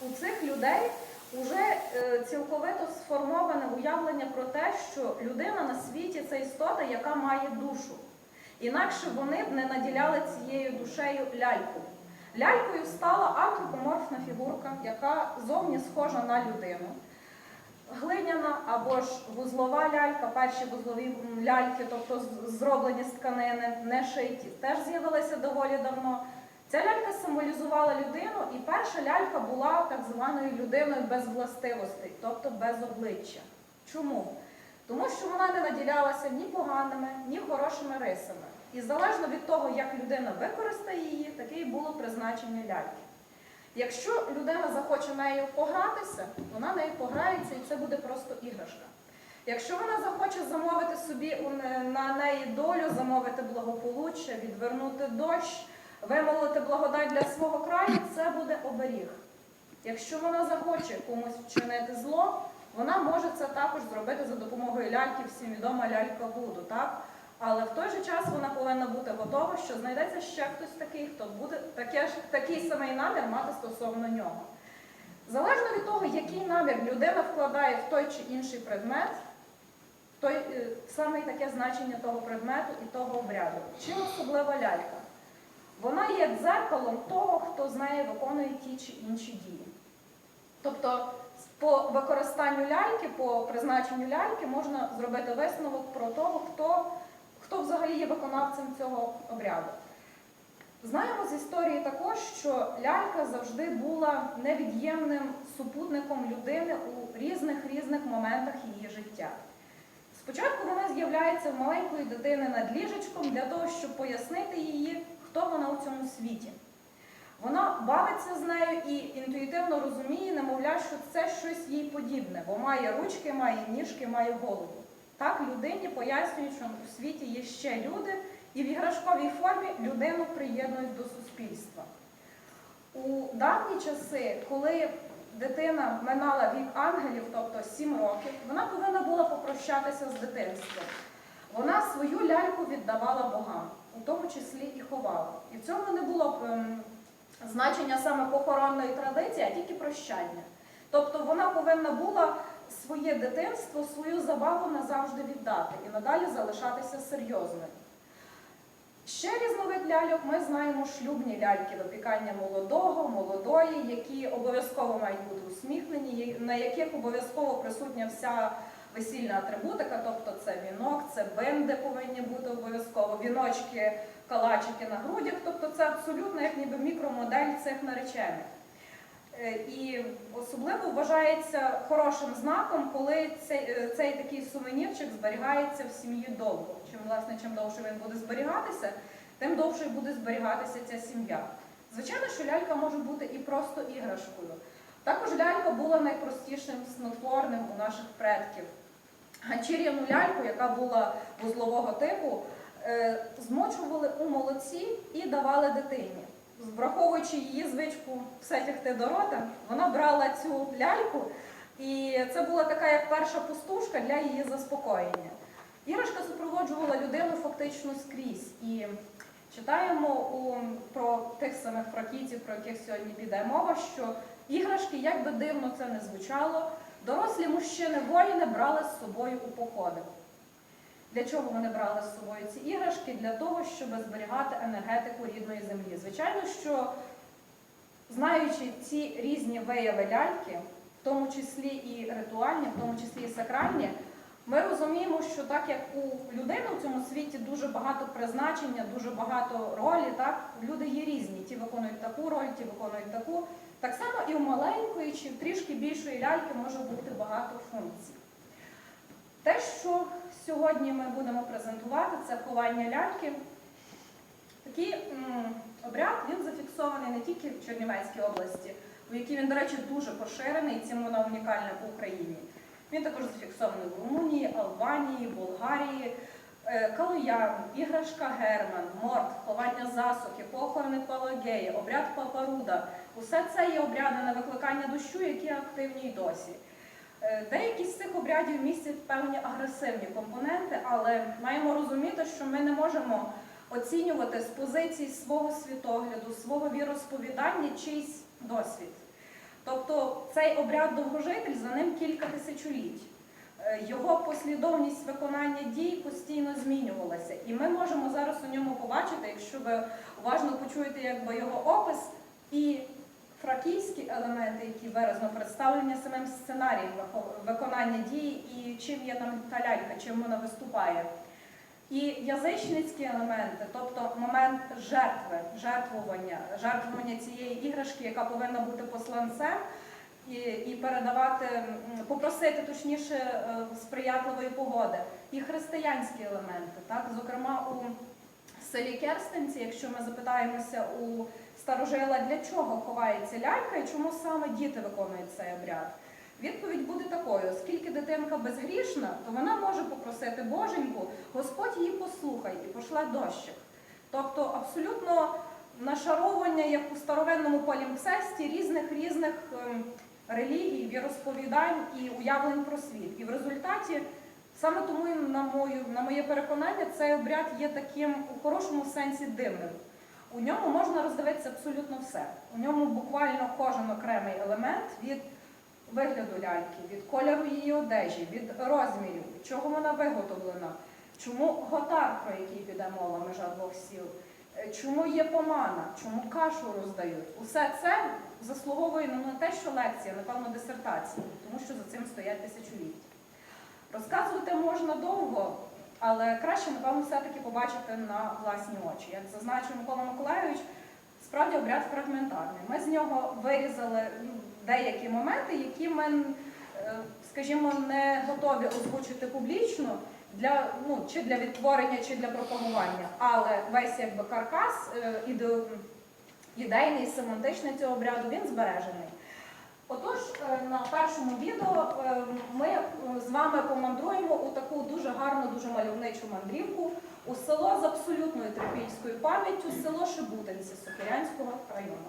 у цих людей вже е, цілковито сформоване уявлення про те, що людина на світі це істота, яка має душу. Інакше вони б не наділяли цією душею ляльку. Лялькою стала антропоморфна фігурка, яка зовні схожа на людину. Глиняна або ж вузлова лялька, перші вузлові ляльки, тобто зроблені з тканини, не шиті, теж з'явилися доволі давно. Ця лялька символізувала людину, і перша лялька була так званою людиною без властивостей, тобто без обличчя. Чому? Тому що вона не наділялася ні поганими, ні хорошими рисами. І залежно від того, як людина використає її, таке і було призначення ляльки. Якщо людина захоче нею погратися, вона нею пограється і це буде просто іграшка. Якщо вона захоче замовити собі на неї долю, замовити благополуччя, відвернути дощ, вимолити благодать для свого краю, це буде оберіг. Якщо вона захоче комусь вчинити зло, вона може це також зробити за допомогою ляльки, всім відома лялька Вуду, так? Але в той же час вона повинна бути готова, що знайдеться ще хтось такий, хто буде таке ж, такий самий намір мати стосовно нього. Залежно від того, який намір людина вкладає в той чи інший предмет, той е, саме таке значення того предмету і того обряду. Чим особлива лялька? Вона є дзеркалом того, хто з нею виконує ті чи інші дії. Тобто, по використанню ляльки, по призначенню ляльки можна зробити висновок про того, хто, хто взагалі є виконавцем цього обряду. Знаємо з історії також, що лялька завжди була невід'ємним супутником людини у різних різних моментах її життя. Спочатку вона з'являється в маленької дитини над ліжечком для того, щоб пояснити її, хто вона у цьому світі. Вона бавиться з нею і інтуїтивно розуміє, немовля, що це щось їй подібне, бо має ручки, має ніжки, має голову. Так людині пояснюють, що у світі є ще люди, і в іграшковій формі людину приєднують до суспільства. У давні часи, коли дитина минала вік ангелів, тобто 7 років, вона повинна була попрощатися з дитинством. Вона свою ляльку віддавала богам, у тому числі і ховала. І в цьому не було ем, значення саме похоронної традиції, а тільки прощання. Тобто вона повинна була своє дитинство, свою забаву назавжди віддати і надалі залишатися серйозною. Ще різновид ляльок ми знаємо шлюбні ляльки до пікання молодого, молодої, які обов'язково мають бути усміхнені, на яких обов'язково присутня вся весільна атрибутика, тобто це вінок, це бенди повинні бути обов'язково, віночки, калачики на грудях, тобто це абсолютно як ніби мікромодель цих наречених. Е, І особливо вважається хорошим знаком, коли цей, е, цей такий сувенірчик зберігається в сім'ї довго. Чим, власне, чим довше він буде зберігатися, тим довше буде зберігатися ця сім'я. Звичайно, що лялька може бути і просто іграшкою. Також лялька була найпростішим снотворним у наших предків. Ганчір'яну ляльку, яка була вузлового типу, е, змочували у молоці і давали дитині. Враховуючи її звичку все тягти до рота, вона брала цю ляльку, і це була така як перша пустушка для її заспокоєння. Іграшка супроводжувала людину фактично скрізь. І читаємо у, про тих самих фракійців, про яких сьогодні піде мова, що іграшки, як би дивно це не звучало, дорослі мужчини-воїни брали з собою у походи. Для чого вони брали з собою ці іграшки? Для того, щоб зберігати енергетику рідної землі. Звичайно, що знаючи ці різні вияви ляльки, в тому числі і ритуальні, в тому числі і сакральні, ми розуміємо, що так як у людини в цьому світі дуже багато призначення, дуже багато ролі, так люди є різні. Ті виконують таку роль, ті виконують таку. Так само і у маленької чи трішки більшої ляльки може бути багато функцій. Те, що сьогодні ми будемо презентувати, це ховання ляльки. Такий м, обряд він зафіксований не тільки в Чернівецькій області, у якій він, до речі, дуже поширений, і цим вона унікальна по Україні. Він також зафіксований в Румунії, Албанії, Болгарії, Е, Калуян, іграшка Герман, морт, ховання засухи, похорони Палагеї, обряд Папаруда. Усе це є обряди на викликання дощу, які активні й досі. Е, Деякі з цих обрядів містять певні агресивні компоненти, але маємо розуміти, що ми не можемо оцінювати з позиції свого світогляду, свого віросповідання чийсь досвід. Тобто цей обряд довгожитель за ним кілька тисячоліть. Е, Його послідовність виконання дій постійно змінювалася. І ми можемо зараз у ньому побачити, якщо ви уважно почуєте якби його опис і фракійські елементи, які виразно представлені самим сценарієм виконання дії і чим є там та лялька, чим вона виступає. І язичницькі елементи, тобто момент жертви, жертвування, жертвування цієї іграшки, яка повинна бути посланцем, і, і передавати, попросити точніше е, сприятливої погоди. І християнські елементи, так, зокрема у селі Керстенці, якщо ми запитаємося у старожила, для чого ховається лялька і чому саме діти виконують цей обряд. Відповідь буде такою: оскільки дитинка безгрішна, то вона може попросити Боженьку, Господь її послухай і пошле дощик. Тобто абсолютно нашаровування, як у старовинному полімпсесті, різних різних ем, релігій, віросповідань і уявлень про світ. І в результаті саме тому, на мою на моє переконання, цей обряд є таким у хорошому сенсі дивним. У ньому можна роздивитися абсолютно все. У ньому буквально кожен окремий елемент від вигляду ляльки, від кольору її одежі, від розмірів, чого вона виготовлена, чому готар, про який піде мова межа двох сіл, е, чому є помана, чому кашу роздають. Усе це заслуговує не на те, що лекція, напевно, дисертація, тому що за цим стоять тисячоліття. Розказувати можна довго, але краще, напевно, все-таки побачити на власні очі. Як зазначив Микола Миколайович, справді обряд фрагментарний. Ми з нього вирізали ну, деякі моменти, які ми, е, скажімо, не готові озвучити публічно для ну чи для відтворення, чи для пропагування. Але весь якби каркас е, ідейний, семантичний цього обряду він збережений. На першому відео е, ми е, з вами помандруємо у таку дуже гарну, дуже мальовничу мандрівку у село з абсолютною терпільською пам'яттю, село Шебутинці Сокирянського району.